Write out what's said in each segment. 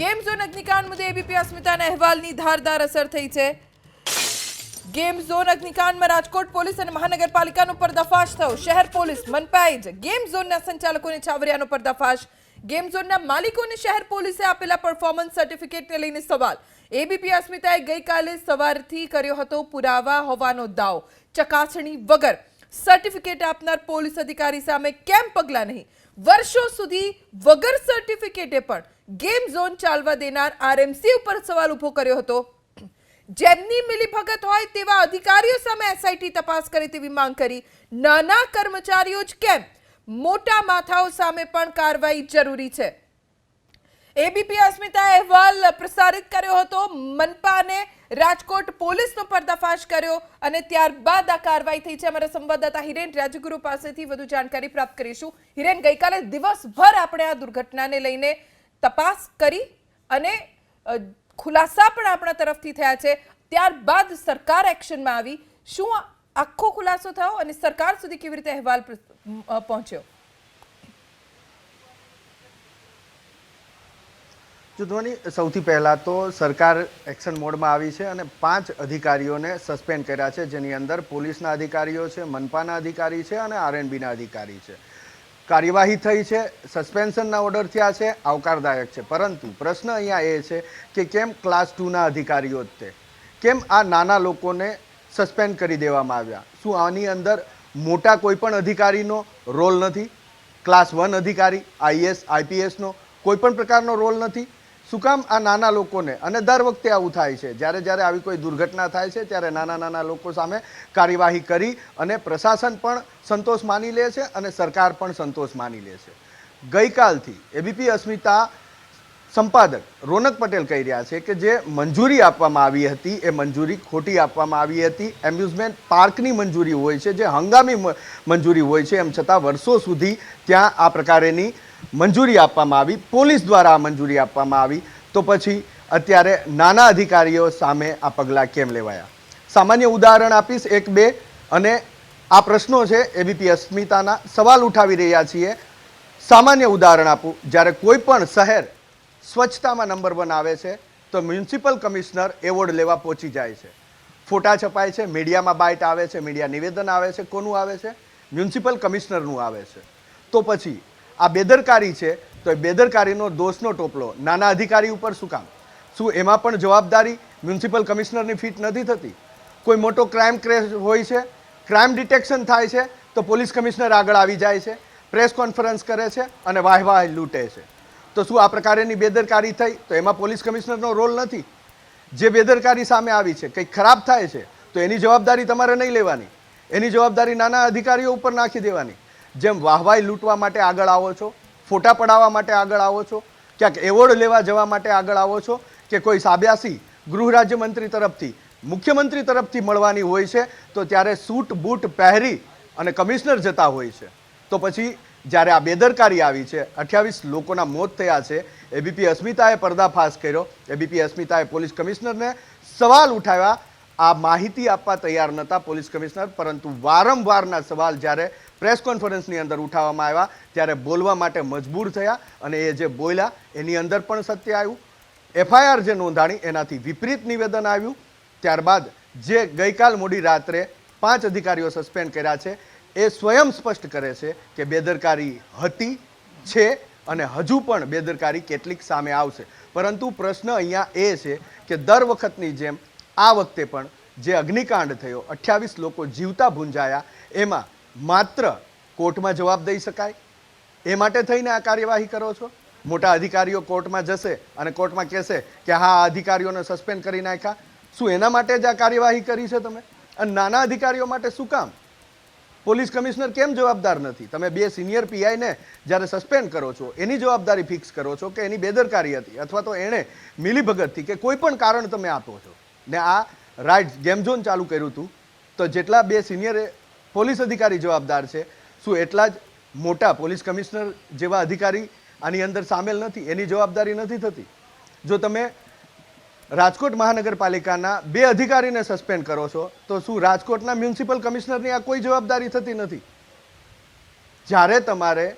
Game zone અગ્નિકાંડ મુદ્દે ABP અસ્મિતાના અહેવાલની ધારદાર અસર થઈ છે. ગેમ ઝોન અગ્નિકાંડમાં રાજકોટ પોલીસ અને મહાનગરપાલિકાનો પર્દાફાશ થયો. શહેર પોલીસ, મનપાઈ જ ગેમ ઝોનના સંચાલકોને છાવરિયાનો પર્દાફાશ. ગેમ ઝોનના માલિકોને શહેર પોલીસે આપેલા પરફોર્મન્સ સર્ટિફિકેટને લઈને સવાલ. એબીપી અસ્મિતાએ ગઈકાલે સવારથી કર્યો હતો પુરાવા હોવાનો દાવ. ચકાસણી વગર સર્ટિફિકેટ આપનાર પોલીસ અધિકારી સામે કેમ પગલાં નહીં? વર્ષો સુધી વગર સર્ટિફિકેટે પણ ગેમ ઝોન ચાલવા દેનાર આરએમસી ઉપર સવાલ ઊભો કર્યો હતો. જેમની મિલીભગત હોય તેવા અધિકારીઓ સામે એસઆઈટી તપાસ કરે તેવી માંગ કરી. નાના કર્મચારીઓ જ કેમ? મોટા માથાઓ સામે પણ કાર્યવાહી જરૂરી છે. એબીપી અસ્મિતાએ અહેવાલ પ્રસારિત કર્યો હતો. મનપાને રાજકોટ પોલીસનો પર્દાફાશ કર્યો અને ત્યારબાદ આ કાર્યવાહી થઈ છે. અમારા સંવાદદાતા હિરેન રાજગુરુ પાસેથી વધુ જાણકારી પ્રાપ્ત કરીશું. હિરેન, ગઈકાલે દિવસભર આપણે આ દુર્ઘટનાને લઈને તપાસ કરી અને ખુલાસા પણ આપણા તરફથી થયા છે. ત્યારબાદ સરકાર એક્શનમાં આવી. શું આખો ખુલાસો થયો અને સરકાર સુધી કેવી રીતે અહેવાલ પહોંચ્યો? જુદવાની સૌથી પહેલાં તો સરકાર એક્શન મોડમાં આવી છે અને પાંચ અધિકારીઓને સસ્પેન્ડ કર્યા છે. જેની અંદર પોલીસના અધિકારીઓ છે, મનપાના અધિકારી છે અને આરએનબીના અધિકારી છે. કાર્યવાહી થઈ છે, સસ્પેન્શનના ઓર્ડર થયા છે, આવકારદાયક છે. પરંતુ પ્રશ્ન અહીંયા એ છે કે કેમ ક્લાસ ટુના અધિકારીઓ જ તે? કેમ આ નાના લોકોને સસ્પેન્ડ કરી દેવામાં આવ્યા? શું આની અંદર મોટા કોઈ પણ અધિકારીનો રોલ નથી? ક્લાસ વન અધિકારી, આઈએસ, આઈપીએસનો કોઈપણ પ્રકારનો રોલ નથી? શું કામ આ નાના લોકોને? અને દર વખતે આવું થાય છે. જ્યારે જ્યારે આવી કોઈ દુર્ઘટના થાય છે, ત્યારે નાના નાના લોકો સામે કાર્યવાહી કરી અને પ્રશાસન પણ સંતોષ માની લે છે અને સરકાર પણ સંતોષ માની લે છે. ગઈકાલથી એબીપી અસ્મિતા સંપાદક રોનક પટેલ કહી રહ્યા છે કે જે મંજૂરી આપવામાં આવી હતી, એ મંજૂરી ખોટી આપવામાં આવી હતી. એમ્યુઝમેન્ટ પાર્કની મંજૂરી હોય છે, જે હંગામી મંજૂરી હોય છે. એમ છતાં વર્ષો સુધી ત્યાં આ પ્રકારેની મંજૂરી આપવામાં આવી, પોલીસ દ્વારા આ મંજૂરી આપવામાં આવી. તો પછી અત્યારે નાના અધિકારીઓ સામે આ પગલાં કેમ લેવાયા? સામાન્ય ઉદાહરણ આપીશ એક, બે. અને આ પ્રશ્નો છે એબીપી અસ્મિતાના સવાલ ઉઠાવી રહ્યા છીએ. સામાન્ય ઉદાહરણ આપું. જ્યારે કોઈ પણ શહેર સ્વચ્છતામાં નંબર વન આવે છે, તો મ્યુનિસિપલ કમિશનર એવોર્ડ લેવા પહોંચી જાય છે. ફોટા છપાય છે, મીડિયામાં બાઇટ આવે છે, મીડિયા નિવેદન આવે છે, કોનું આવે છે? મ્યુનિસિપલ કમિશનરનું આવે છે. તો પછી આ બેદરકારી છે, તો એ બેદરકારીનો દોષનો ટોપલો. નાના અધિકારી ઉપર શું કામ? શું એમાં પણ જવાબદારી? મ્યુનિસિપલ કમિશનરની ફિટ નથી થતી? કોઈ મોટો ક્રાઇમ ક્રેશ હોય છે? ક્રાઇમ ડિટેક્શન થાય છે, તો પોલીસ કમિશનર આગળ આવી જાય છે, પ્રેસ કોન્ફરન્સ કરે છે અને વાહ વાહ લૂંટે છે. તો શું આ પ્રકારેની બેદરકારી થઈ? તો એમાં પોલીસ કમિશનરનો રોલ નથી. જે બેદરકારી સામે આવી છે, કંઈક ખરાબ થાય છે, તો એની જવાબદારી તમારે નહીં લેવાની. એની જવાબદારી નાના અધિકારીઓ ઉપર નાખી દેવાની. જેમ વાહવાઈ લૂંટવા માટે આગળ આવો છો, ફોટા પડાવવા માટે આગળ આવો છો, ક્યાંક એવોર્ડ લેવા જવા માટે આગળ આવો છો કે કોઈ સાબ્યાસી ગૃહ રાજ્યમંત્રી તરફથી, મુખ્યમંત્રી તરફથી મળવાની હોય છે, તો ત્યારે સૂટ, બૂટ, પહેરી અને કમિશનર જતા હોય છે. તો પછી જ્યારે આ બેદરકારી આવી છે, અઠ્યાવીસ લોકોના મોત થયા છે, એબીપી અસ્મિતાએ પર્દાફાશ કર્યો. એબીપી અસ્મિતાએ પોલીસ કમિશનરને સવાલ ઉઠાવ્યા. આ માહિતી આપવા તૈયાર નહોતા પોલીસ કમિશનર, પરંતુ વારંવારના સવાલ જ્યારે પ્રેસ કોન્ફરન્સની અંદર ઉઠાવવામાં આવ્યા, ત્યારે બોલવા માટે મજબૂર થયા અને એ જે બોલ્યા, એની અંદર પણ સત્ય આવ્યું. એફઆઈઆર જે નોંધાણી, એનાથી વિપરીત નિવેદન આવ્યું. ત્યારબાદ જે ગઈકાલ મોડી રાત્રે પાંચ અધિકારીઓ સસ્પેન્ડ કર્યા છે, એ સ્વયં સ્પષ્ટ કરે છે કે બેદરકારી હતી, છે અને હજુ પણ બેદરકારી કેટલીક સામે આવશે. પરંતુ પ્રશ્ન અહીંયા એ છે કે દર વખતની જેમ આ વખતે પણ જે અગ્નિકાંડ થયો, અઠ્યાવીસ લોકો જીવતા ભૂંજાયા, એમાં માત્ર કોર્ટમાં જવાબ દઈ શકાય. એ માટે થઈને આ કાર્યવાહી કરો છો. મોટા અધિકારીઓ કોર્ટમાં જશે અને કોર્ટમાં કહેશે કે હા, આ અધિકારીઓને સસ્પેન્ડ કરી નાખ્યા. શું એના માટે જ આ કાર્યવાહી કરી છે તમે? અને નાના અધિકારીઓ માટે શું કામ? પોલીસ કમિશનર કેમ જવાબદાર નથી? તમે બે સિનિયર પીઆઈને જ્યારે સસ્પેન્ડ કરો છો, એની જવાબદારી ફિક્સ કરો છો કે એની બેદરકારી હતી અથવા તો એણે મિલીભગતથી કે કોઈ પણ કારણ તમે આપો છો. ને આ રાઇટ ગેમઝોન ચાલુ કર્યું હતું. તો જેટલા બે સિનિયર પોલીસ અધિકારી જવાબદાર છે. શું એટલા જ મોટા પોલીસ કમિશનર જેવા અધિકારી આની અંદર સામેલ નથી? એની જવાબદારી નથી થતી? જો તમે રાજકોટ મહાનગરપાલિકાના બે અધિકારીને સસ્પેન્ડ કરો છો, તો શું રાજકોટના મ્યુનિસિપલ કમિશનરની આ કોઈ જવાબદારી થતી નથી? જ્યારે તમારે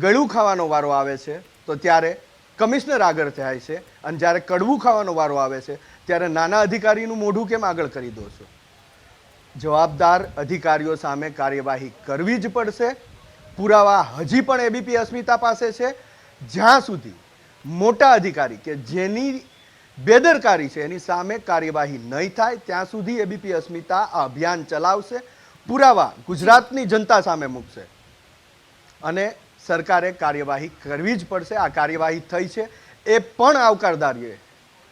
ગળું ખાવાનો વારો આવે છે, તો ત્યારે કમિશનર આગળ થાય છે. અને જ્યારે કડવું ખાવાનો વારો આવે છે, ત્યારે નાના અધિકારીનું મોઢું કેમ આગળ કરી દો છો? જવાબદાર અધિકારીઓ સામે કાર્યવાહી કરવી જ પડશે. પુરાવા હજી પણ એબીપી અસ્મિતા પાસે છે. જ્યાં સુધી મોટા અધિકારી કે જેની બેદરકારી છે એની સામે કાર્યવાહી નહીં થાય, ત્યાં સુધી એબીપી અસ્મિતા આ અભિયાન ચલાવશે, પુરાવા ગુજરાતની જનતા સામે મૂકશે. અને સરકારે કાર્યવાહી કરવી જ પડશે. આ કાર્યવાહી થઈ છે. એ પણ આવકારદારીએ.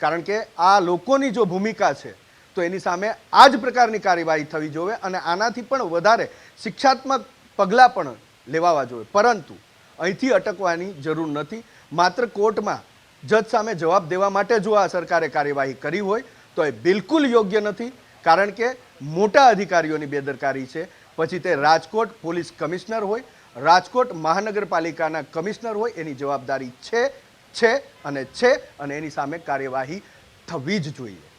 કારણ કે આ લોકોની જો ભૂમિકા છે તો એની સામે આ જ પ્રકારની કાર્યવાહી થવી જોઈએ અને આનાથી પણ વધારે શિક્ષાત્મક પગલાં પણ લેવાવા જોઈએ પરંતુ અહીંથી અટકવાની જરૂર નથી. માત્ર કોર્ટમાં જજ સામે જવાબ દેવા માટે જો આ સરકારે કાર્યવાહી કરી હોય, તો એ બિલકુલ યોગ્ય નથી, કારણ કે મોટા અધિકારીઓની બેદરકારી છે. પછી તે રાજકોટ પોલીસ કમિશનર હોય, રાજકોટ મહાનગરપાલિકાના કમિશનર હોય, એની જવાબદારી છે છે અને છે અને એની સામે કાર્યવાહી થવી જ જોઈએ.